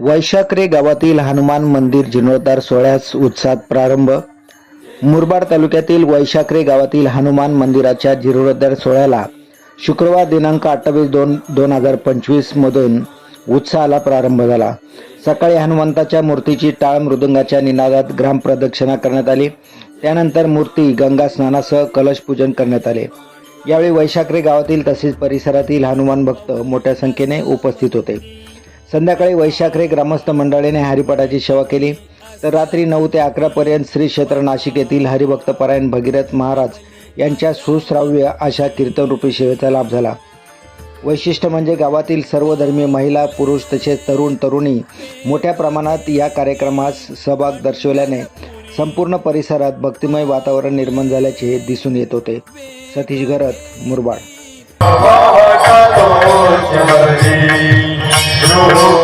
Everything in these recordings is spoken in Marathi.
वैशाखरे गावातील हनुमान मंदिर जीर्णोद्धार सोहळ्यास उत्साहात प्रारंभ. मुरबाड तालुक्यातील वैशाखरे गावातील हनुमान मंदिराच्या जीर्णोद्धार सोहळ्याला शुक्रवार दिनांक अठ्ठावीस दोन दोन हजार पंचवीसमधून उत्साहाला प्रारंभ झाला. सकाळी हनुमंताच्या मूर्तीची टाळ मृदुंगाच्या निनादात ग्रामप्रदक्षिणा करण्यात आली. त्यानंतर मूर्ती गंगा स्नानासह कलश पूजन करण्यात आले. यावेळी वैशाखरे गावातील तसेच परिसरातील हनुमान भक्त मोठ्या संख्येने उपस्थित होते. संध्याकाळी वैशाखरे ग्रामस्थ मंडळीने हरिपाठाची सेवा केली. तर रात्री नऊ ते अकरापर्यंत श्री क्षेत्र नाशिक येथील हरिभक्तपरायण भगीरथ महाराज यांच्या सुश्राव्य अशा कीर्तनरूपी सेवेचा लाभ झाला. वैशिष्ट्य म्हणजे गावातील सर्व धर्मीय महिला पुरुष तसेच तरुण तरुणी मोठ्या प्रमाणात या कार्यक्रमास सहभाग दर्शवल्याने संपूर्ण परिसरात भक्तिमय वातावरण निर्माण झाल्याचे दिसून येत होते. सतीश घरत मुरबाड.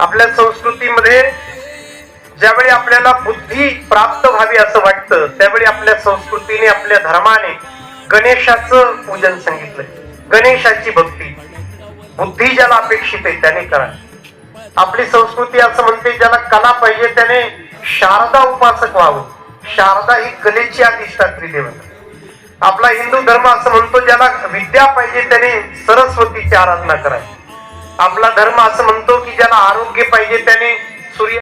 आपल्या संस्कृतीमध्ये ज्यावेळी आपल्याला बुद्धी प्राप्त व्हावी असं वाटतं त्यावेळी आपल्या संस्कृतीने आपल्या धर्माने गणेशाचं पूजन सांगितलं गणेशाची भक्ती. बुद्धी ज्याला अपेक्षित आहे त्याने करा. आपली संस्कृती असं म्हणते ज्याला कला पाहिजे त्याने शारदा उपासक व्हावं. शारदा ही कलेची अधिष्ठात्री देवता. आपला हिंदू धर्म असं म्हणतो ज्याला विद्या पाहिजे त्याने सरस्वतीची आराधना करावी. आपला धर्म असं म्हणतो की ज्याला आरोग्य पाहिजे त्याने सूर्य